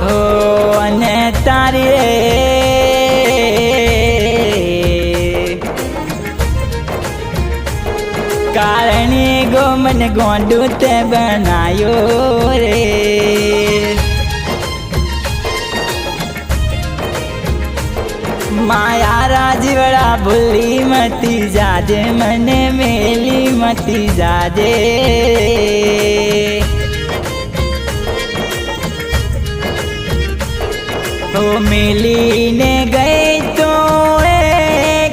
હો અને તારી રે કારણે ગો મને ગોંડું તે બનાયો રે માયા રાજવડા ભૂલી મતી જાજે, મને મેલી મતી જાજે. તો મેલીને ગઈ તો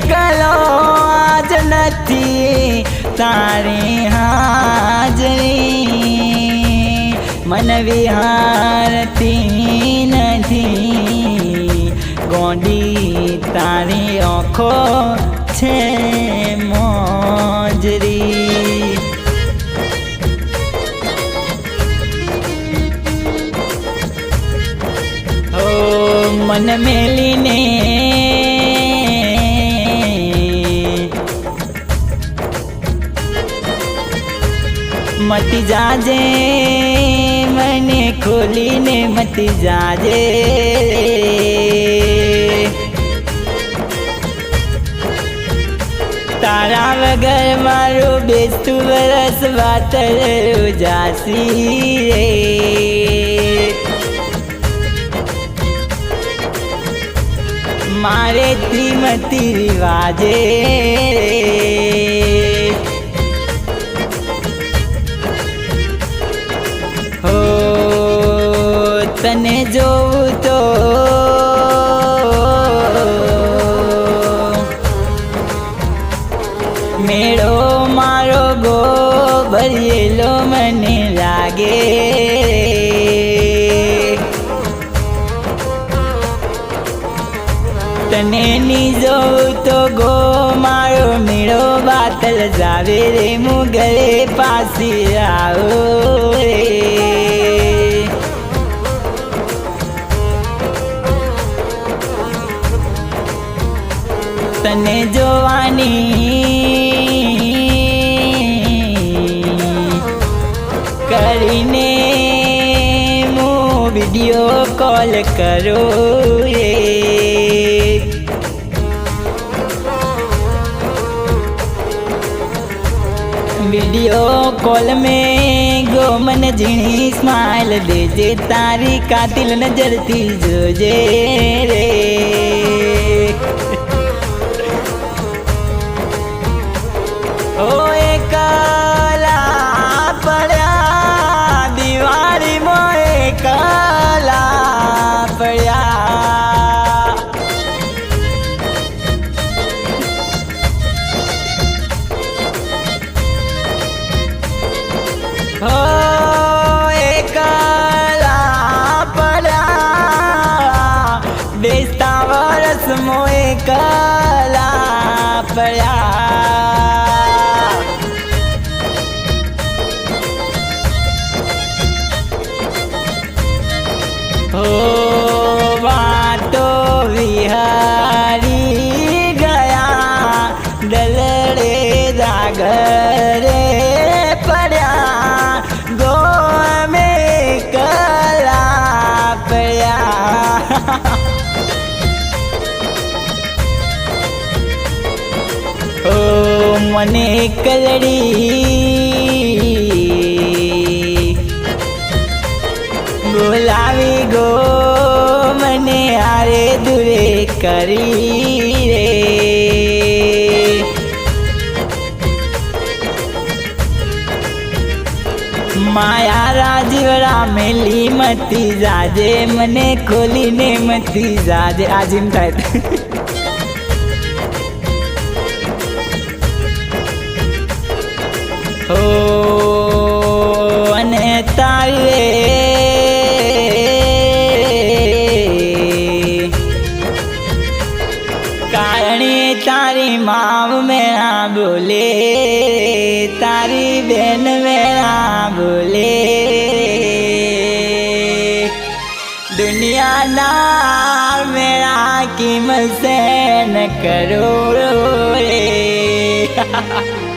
કલો આજ નથી, તારી હાજરી. મન વિહારતી આંખો છે મોજરી. ઓ મન મેલીને મતી જાજે મને ખોલીને મતી જાજે. તારા વગર મારું બેસતું વરસ વાત જાસી રે મારે ત્રિમતી રિવાજે. હો, તને જોઉં તો મેળો મારો ગો ભરેલો મને લાગે. તને ની જોઉં તો ગો મારો મેળો બાતલ જાવે રે મુગલે પાસી આવો રે. તને જોવાની કોલ કરો રે વિડિયો કોલ में ગો મને ઝીણી સ્માઈલ દેજે તારી કાતિલ નજરથી જોજે રે વરસ કલા પડ્યા. હો વાતો વિહારી ગયા ડલડે દાગરે મને કલડી. બોલાવી ગો, મને આરે દૂરે કરી રે. માયા રાજીવડા મેલી મતી જાજે, મને ખોલીને મતી જાજે. આજીમ થાય. હો, અને તારે કારણી તારી માવ મેળા બોલે, તારી બેન મેળા બોલે. દુનિયાના મેળા કિંમત ન કરોડો રે.